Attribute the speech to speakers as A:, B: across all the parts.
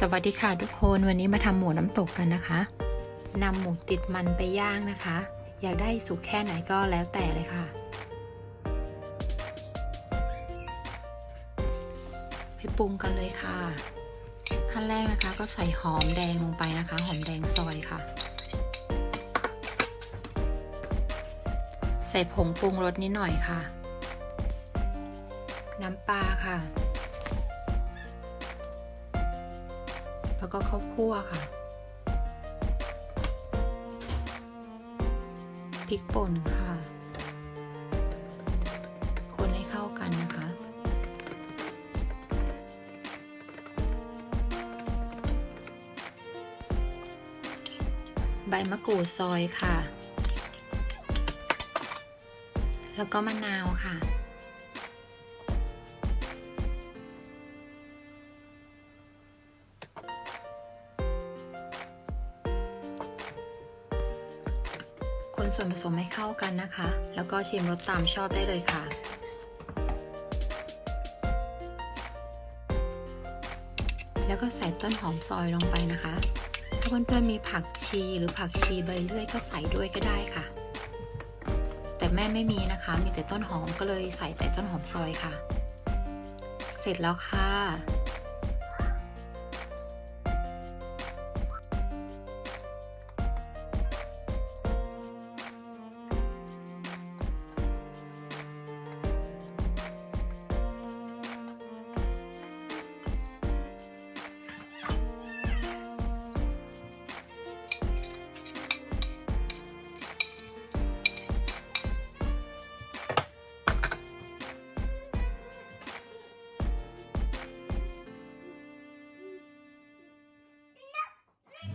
A: สวัสดีค่ะทุกคนวันนี้มาทำหมูน้ำตกกันนะคะนำหมูติดมันไปย่างนะคะ อยากได้สุกแค่ไหนก็แล้วแต่เลยค่ะ ไปปรุงกันเลยค่ะ ขั้นแรกนะคะก็ใส่หอมแดงลงไปนะคะ หอมแดงซอยค่ะ ใส่ผงปรุงรสนิดหน่อยค่ะ น้ำปลาค่ะ แล้วก็ข้าวคั่วค่ะพริกป่นค่ะ คนให้เข้ากันนะคะ ใบมะกรูดซอยค่ะ แล้วก็มะนาวค่ะ ผสมให้เข้ากันนะคะ แล้วก็ชิมรสตามชอบได้เลยค่ะ แล้วก็ใส่ต้นหอมซอยลงไปนะคะ ถ้าเพื่อนๆมีผักชีหรือผักชีใบเลื่อยก็ใส่ด้วยก็ได้ค่ะ แต่แม่ไม่มีนะคะ มีแต่ต้นหอมก็เลยใส่แต่ต้นหอมซอยค่ะ เสร็จแล้วค่ะ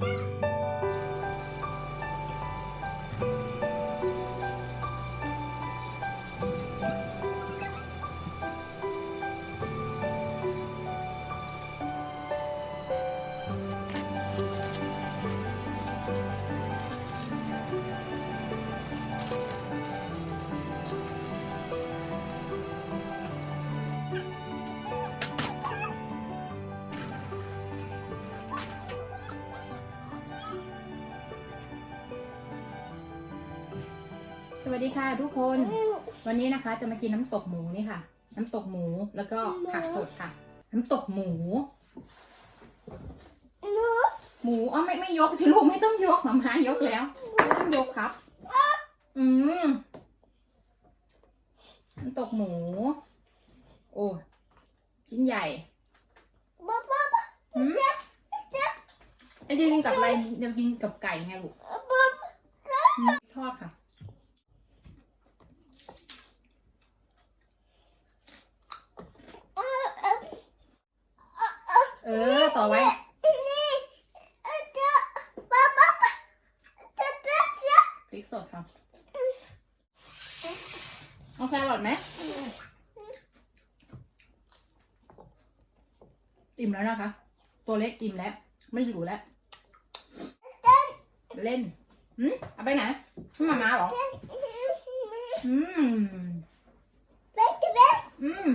B: ส วัสดีค่ะทุกคน วันนี้นะคะจะมากินน้ำตกหมูนี่ค่ะ น้ำตกหมูแล้วก็ผักสดค่ะ น้ำตกหมู หมูอ๋อไม่ไม่ยกสิลูกไม่ต้องยกหมามายกแล้วไม่ต้องยกครับ อืมน้ำตกหมู โอ้ชิ้นใหญ่อืมไอ้ดินกับอะไรเดี๋ยวกินกับไก่ไงลูกทอดค่ะ เออ ต่อไว้ พริกสดค่ะเอาแครอทไหมอิ่มแล้วนะคะ ตัวเล็กอิ่มแล้ว ไม่อยู่แล้ว เล่นหืมเอาไปไหนให้มามาหรอ อืมอืม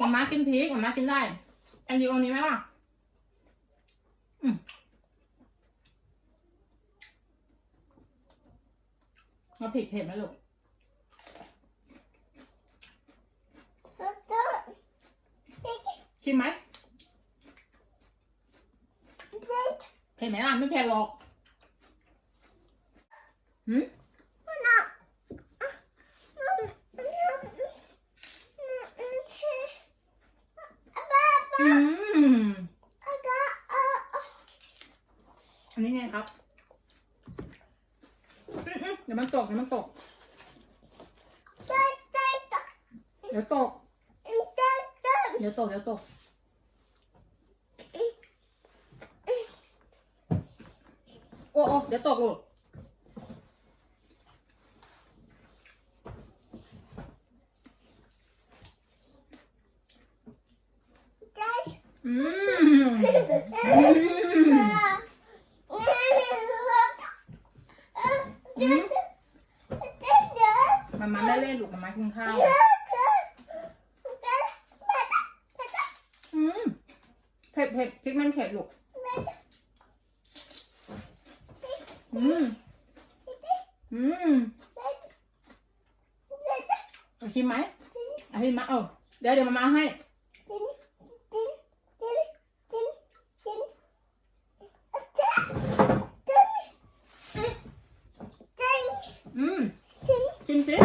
B: มามากินพริกมามากินได้อันดียวอันนี้ไหมล่ะ อืม เอาผิดเผ็ดไหมลูกชิมไหมเผ็ดไหมล่ะไม่เผ็ดหรอกหืมอืมอันนี้ไงครับอืมอืม เดี๋ยวมันตกเดี๋ยวมันตกเดี๋ยวตกเดี๋ยวตกเดี๋ยวตกโอ้โอ้เดี๋ยวตกลูกอืมอืมอื มามาไม่เล่นลูกมามากินข้าวเผ็ดเผ็ดพริกมันเผ็ดลูกอืมอืมเอาชิมไหมเอาชิมมาเออเดี๋ยวเดี๋ยวมามาให้ อืมชิมสิ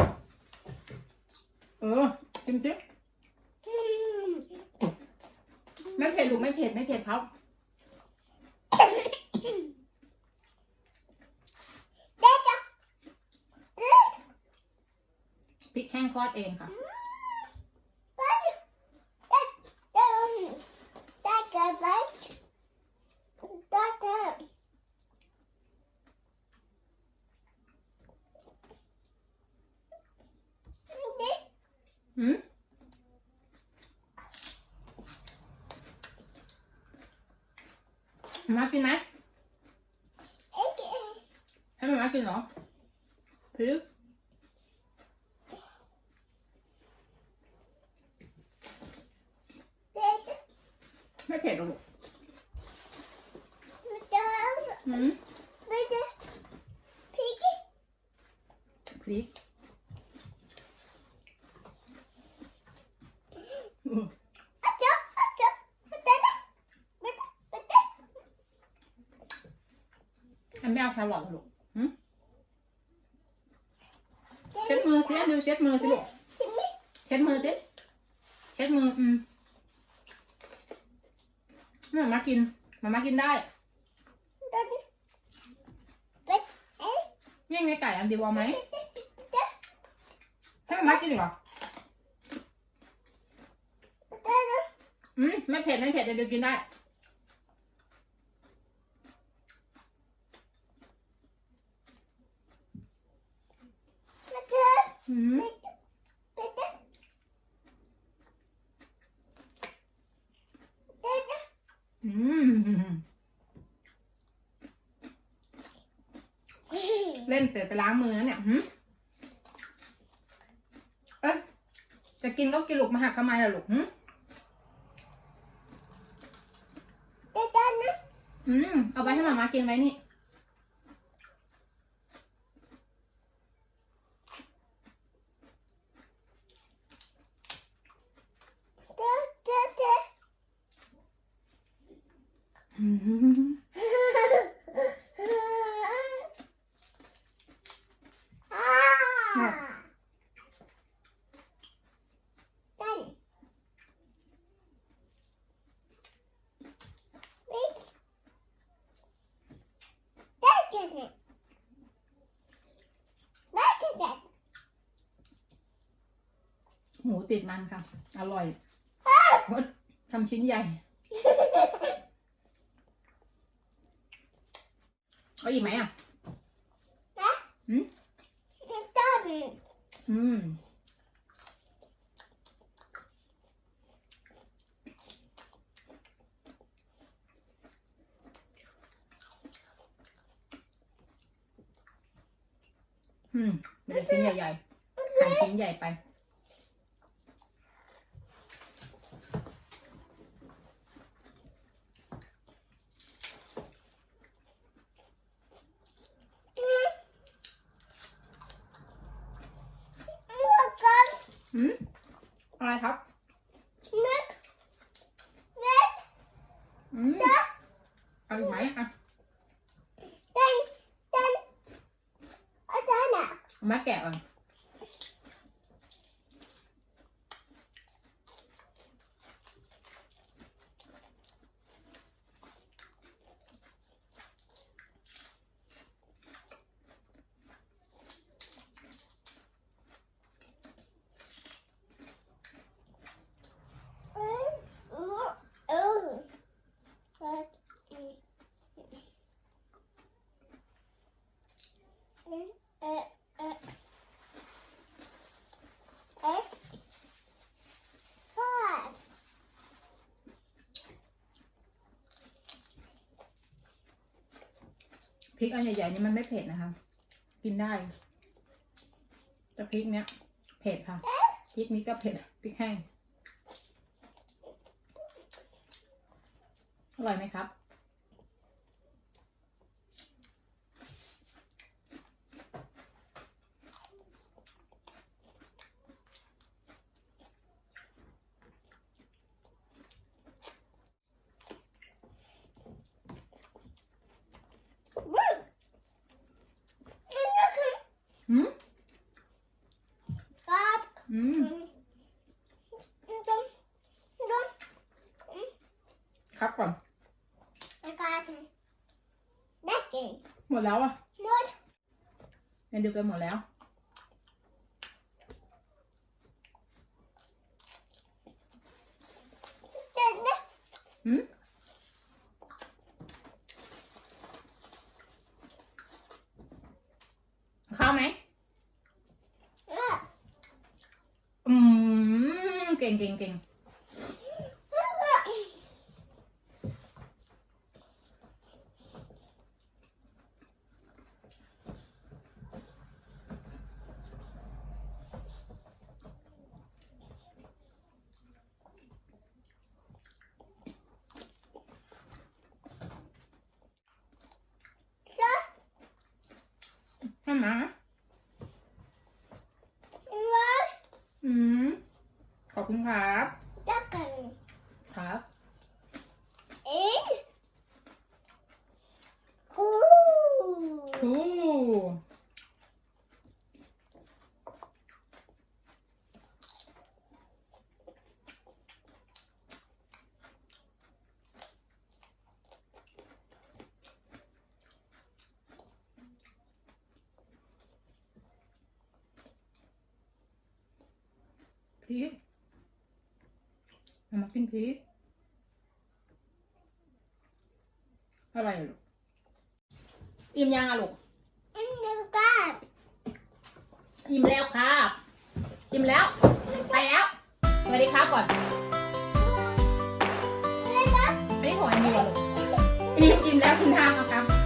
B: เออชิมสิไม่เผ็ดลูกไม่เผ็ดไม่เผ็ดครับพริกแห้งทอดเองค่ะ อืม มากินไหมให้มามากินเหรอพริกไม่เผ็ดหรอกลูกอืมพริกอืมอัน ไม่เอาแครอทเหรอลูกหืมเช็ดมือสิดูเช็ดมือสิลูกเช็ดมือสิเช็ดมืออืมมามากินมามากินได้นี่ไงไก่อันเดียวเอาไหมให้มามากินอีกเหรออืมไม่เผ็ดไม่เผ็ดเดี๋ยวกินได้ อืม อืมเล่นเสร็จไปล้างมือแล้วเนี่ยหืมเอ๊ะจะกินก็กินลูกมาหักทำไมล่ะลูกหืมอืม เอาไปให้มามากินไว้นี่ อืม หมูติดมันค่ะ อร่อยเพราะทำชิ้นใหญ่เอาอีกไหมอะอืมอืมเป็นชิ้นใหญ่ๆหั่นชิ้นใหญ่ไป อืมอะไรครับอืมเอาอีกไหมอะเอามาแกะก่อน พริกอันใหญ่ๆนี่มันไม่เผ็ดนะคะ กินได้ แต่พริกเนี้ยเผ็ดค่ะ พริกนี้ก็เผ็ด พริกแห้ง อร่อยไหมครับ หืม
C: ครับ
B: อืมครับก่อน
C: ได้เก่ง
B: หมดแล้วอะ
C: หมด
B: เรียนดูไปหมดแล้ว
C: เด็ดนะ
B: หืมข้าวไหม อืม เก่งเก่งเก่งให้มา
C: ว่า
B: อืม ขอบ คุณครับ
C: ได้กัน
B: ครับ
C: เอ๊ะกู
B: ทูพริกเอามา กินพริกอะไรอะลูกอิ่มยังอะลูก
C: อันนี้กัน
B: อิ่มแล้วครับอิ่มแล้ว ไปแล้วสวัสดีครับก่อน
C: ไม่
B: ได้ถอยมือลูกอิ่มอิ่มแล้วคุณทางเอาครับ